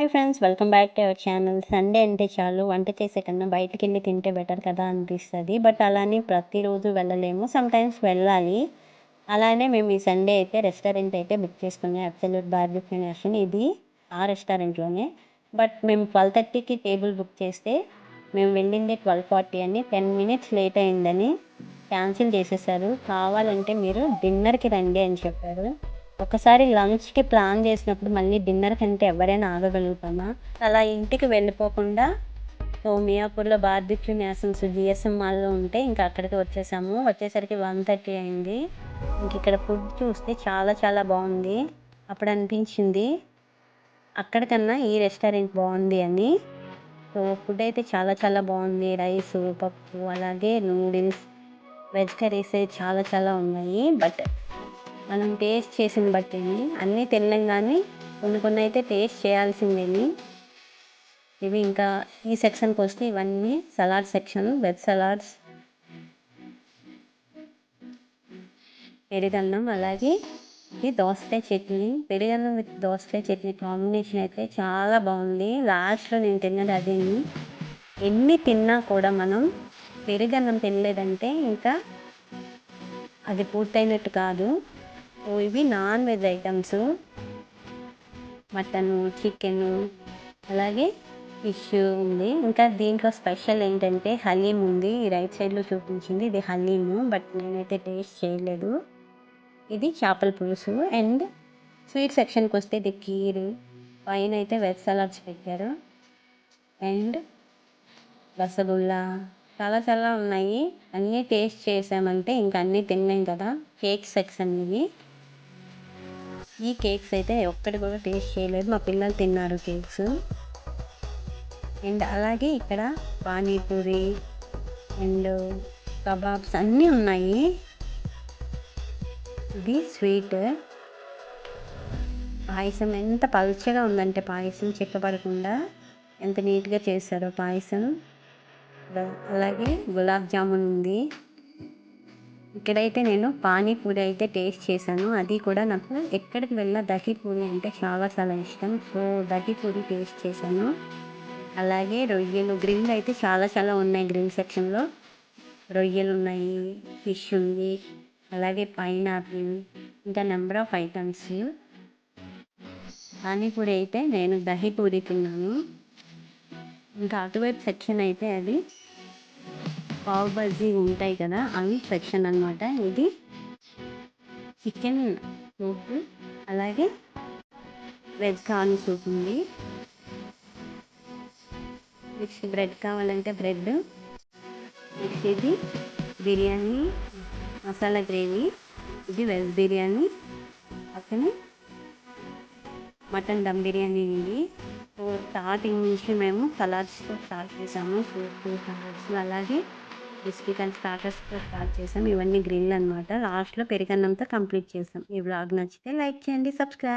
Hi friends welcome back to our channel Sunday అంటే చాలు వంట చేసే కన్నా బయటికి వెళ్ళి తింటే బెటర్ కదా అనిపిస్తుంది. బట్ అలానే ప్రతిరోజు వెళ్ళలేము సమ్టైమ్స్ వెళ్ళాలి. అలానే మేము ఈ సండే అయితే రెస్టారెంట్ అయితే బుక్ చేసుకున్నాం అబ్సల్యూట్ బార్బిక్యూ నేషన్ ఇది ఆ రెస్టారెంట్లోనే బట్ మేము ట్వెల్వ్ థర్టీకి టేబుల్ బుక్ చేస్తే మేము వెళ్ళింది ట్వెల్వ్ ఫార్టీ అని టెన్ మినిట్స్ లేట్ అయిందని క్యాన్సిల్ చేసేసారు. కావాలంటే మీరు డిన్నర్కి రండి అని చెప్పారు. ఒకసారి లంచ్కి ప్లాన్ చేసినప్పుడు మళ్ళీ డిన్నర్ కంటే ఎవరైనా ఆగగలుగుతామా? అలా ఇంటికి వెళ్ళిపోకుండా సో మియాపూర్లో బార్బిక్యూ నేషన్స్ జిఎస్ఎం మాల్లో ఉంటే ఇంకా అక్కడికి వచ్చేసాము. వచ్చేసరికి వన్ థర్టీ అయింది. ఇంక ఇక్కడ ఫుడ్ చూస్తే చాలా చాలా బాగుంది. అప్పుడు అనిపించింది అక్కడికన్నా ఈ రెస్టారెంట్ బాగుంది అని. సో ఫుడ్ అయితే చాలా చాలా బాగుంది. రైస్ పప్పు అలాగే నూడిల్స్ వెజ్ కర్రీస్ చాలా చాలా ఉన్నాయి. బట్ మనం టేస్ట్ చేసిన బట్టి అన్నీ తినలేం కానీ కొన్ని కొన్ని అయితే టేస్ట్ చేయాల్సిందేని. ఇవి ఇంకా ఈ సెక్షన్కి వస్తే ఇవన్నీ సలాడ్ సెక్షన్ వెజ్ సలాడ్స్ పెరుగన్నం అలాగే ఇది దోసకాయ చట్నీ. పెరుగన్నం విత్ దోసకాయ చట్నీ కాంబినేషన్ అయితే చాలా బాగుంది. లాస్ట్లో నేను తిన్నది అదే ఎన్ని తిన్నా కూడా మనం పెరుగన్నం తినలేదంటే ఇంకా అది పూర్తయినట్టు కాదు. ఇవి non veg items. Mutton chicken అలాగే ఫిష్ ఉంది. ఇంకా దీంట్లో స్పెషల్ ఏంటంటే హలీం ఉంది. ఈ రైట్ సైడ్లో చూపించింది ఇది హలీము బట్ నేనైతే టేస్ట్ చేయలేదు. ఇది చేపల పులుసు అండ్ స్వీట్ సెక్షన్కి వస్తే ఇది కీర్. పైన అయితే వెజ్ సలాడ్స్ పెట్టారు. అండ్ రసగుల్లా. చాలా చాలా ఉన్నాయి. అన్నీ టేస్ట్ చేసామంటే ఇంకా అన్నీ తిన్నాం కదా. కేక్ సెక్షన్ ఇవి. ఈ కేక్స్ అయితే ఒక్కటి కూడా టేస్ట్ చేయలేదు. మా పిల్లలు తిన్నారు కేక్స్. అండ్ అలాగే ఇక్కడ పానీపూరి అండ్ కబాబ్స్ అన్నీ ఉన్నాయి. ఇది స్వీట్. పాయసం ఎంత పలుచగా ఉందంటే పాయసం చిక్కపడకుండా ఎంత నీట్గా చేశారో పాయసం. అలాగే గులాబ్ జామున్ ఉంది. ఇక్కడైతే నేను పానీపూరి అయితే టేస్ట్ చేశాను. అది కూడా నాకు ఎక్కడికి వెళ్ళినా దహీపూరి అంటే చాలా చాలా ఇష్టం. సో దహీపూరి టేస్ట్ చేశాను. అలాగే రొయ్యలు గ్రిల్ అయితే చాలా చాలా ఉన్నాయి గ్రిల్ సెక్షన్లో. రొయ్యలు ఉన్నాయి ఫిష్ ఉంది అలాగే పైనాపిల్ ఇంకా నెంబర్ ఆఫ్ ఐటమ్స్. పానీపూరి అయితే నేను దహి పూరి తిన్నాను. ఇంకా అటువైపు సెక్షన్ అయితే అది. పావు బజ్జీ ఉంటాయి కదా అవి సెక్షన్ అనమాట ఇది చికెన్ సూప్ అలాగే వెజ్ కార్న్ సూప్ ఉంది. నెక్స్ట్ బ్రెడ్ కావాలంటే బ్రెడ్ నెక్స్ట్ ఇది బిర్యానీ మసాలా గ్రేవీ ఇది వెజ్ బిర్యానీ. పక్కనే మటన్ దమ్ బిర్యానీ ఉంది. స్టార్టింగ్ నుంచి మేము సలాడ్స్తో స్టార్ట్ చేసాము సూప్ సలాడ్స్ అలాగే బిస్కెట్ అండ్ స్టార్టర్స్తో స్టార్ట్ చేసాం. ఇవన్నీ గ్రిల్ అనమాట లాస్ట్లో పెరిగన్నంతో కంప్లీట్ చేసాం. ఈ బ్లాగ్ నచ్చితే లైక్ చేయండి సబ్స్క్రైబ్